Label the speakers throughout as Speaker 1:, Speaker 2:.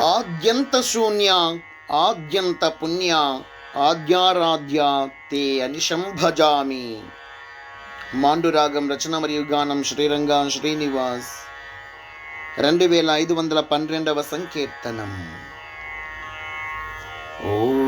Speaker 1: ఆద్యంత శూన్య ఆద్యంత పుణ్య ఆద్యారాధ్య తే అనిశం భజామి మాండురాగం రచన మరియు గానం శ్రీరంగా శ్రీనివాస్. రెండు వేల ఐదు వందల పన్నెండవ సంకీర్తనం. ఓ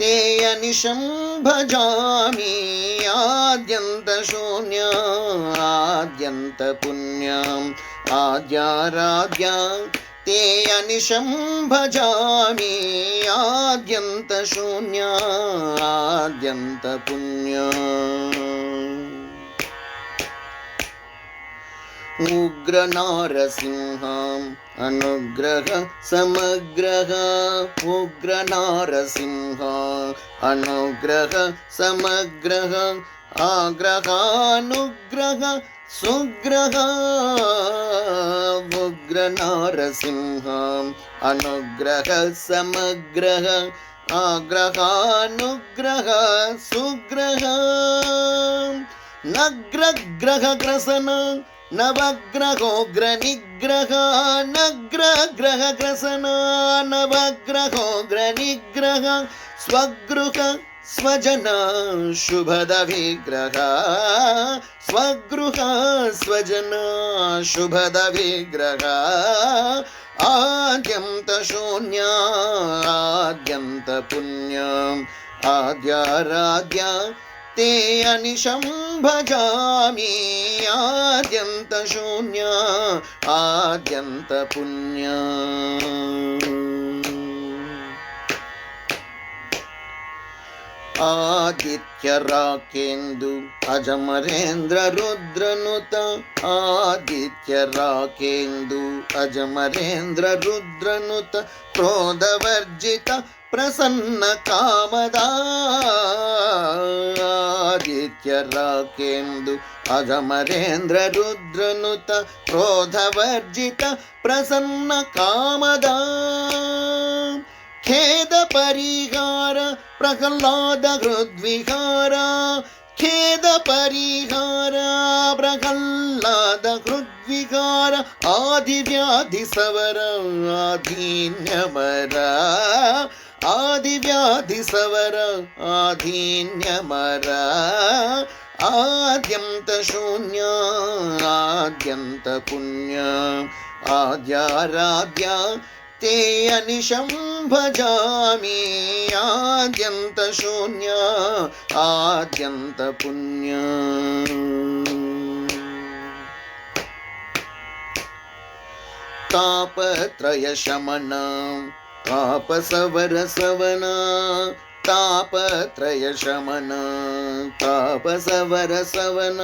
Speaker 1: तेऽनिशं भजामि आद्यन्तशून्याद्यन्तपुण्याम् आद्याराध्या ते अनिशं भजामि आद्यन्तशून्याद्यन्तपुण्या उग्रनारसिंहम् अनुग्रह समग्रह। उग्रनारसिंह अनुग्रह समग्रह। आग्रहानुग्रह सुग्रह। उग्रनारसिंह अनुग्रह समग्रह। आग्रहानुग्रह सुग्रह। नग्रग्रहग्रसन नवग्रहोग्रनिग्रहानग्रग्रहग्रसना नवग्रहोग्रनिग्रह स्वगृह स्वजन शुभद विग्रह स्वगृह स्वजना शुभदविग्रह पुण्य आद्याराध्या ते अनिशं भजामि आद्यन्तशून्य आद्यन्तपुण्य आदित्यराकेन्दु अजमरेन्द्र रुद्रनुत आदित्यराकेन्दु अजमरेन्द्र रुद्रनुत क्रोधवर्जित ಪ್ರಸನ್ನ ಕಾಮದಾದಿತ್ಯ ರಾಕೆಂದು ಅಜಮರೇಂದ್ರ ರುದ್ರನುತ ಕ್ರೋಧವರ್ಜಿತ ಪ್ರಸನ್ನ ಕಾಮದ. ಖೇದ ಪರಿಹಾರ ಪ್ರಹ್ಲಾದ ಹೃದ್ವಿಹಾರ. ಖೇದ ಪರಿಹಾರ ಪ್ರಹ್ಲಾದ ಹೃದ್ವಿಕಾರ ಆದಿವ್ಯಾಧಿಸವರ ಆಧೀನ್ಯವರ आधीन्यमर आदिव्याधि सवर आधीन्यमर आद्यन्त शून्य आद्यन्त पुण्य आद्याराध्य ते अनिशं भजामि आद्यन्त शून्य आद्यन्त ತಾಪಸವರಸವನ ತಾಪತ್ರಯ ಶಮನ ತಾಪಸವರಸವನ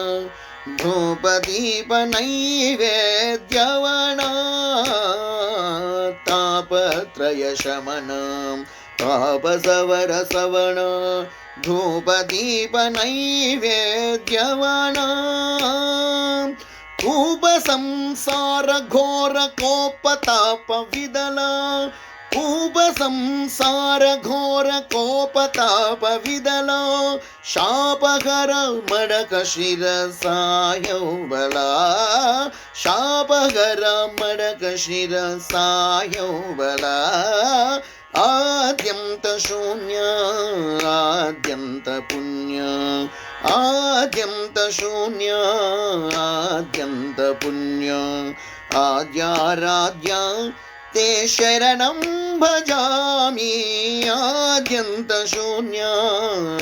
Speaker 1: ಧೂಪದೀಪ ನೈವೇದ್ಯವನ ತಾಪತ್ರಯ ಶಮನ ತಾಪಸವರಸವನ ಧೂಪದೀಪ ನೈವೇದ್ಯವನ ಕೂಪ ಸಂಸಾರ ಘೋರ ಕೋಪ ತಾಪ ವಿದಲ कोपताप विदला शापहर मडक शिर सायौ बला शापहर मडक शिर सायौ बला आद्यन्त शून्य आद्यन्त पुण्य आद्यन्त शून्य आद्यन्त पुण्य आद्याराध्य ते शरणं भजामि आद्यन्त शून्य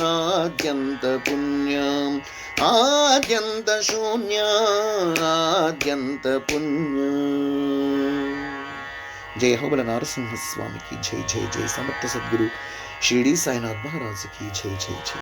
Speaker 1: आद्यन्त पुण्य आद्यन्त शून्य आद्यन्त पुण्य జయ హోబల నరసింహస్వామికి జై జై జై సమర్థ సద్గురు షిరిడి సాయినాథ్ మహారాజుకి జై జై జై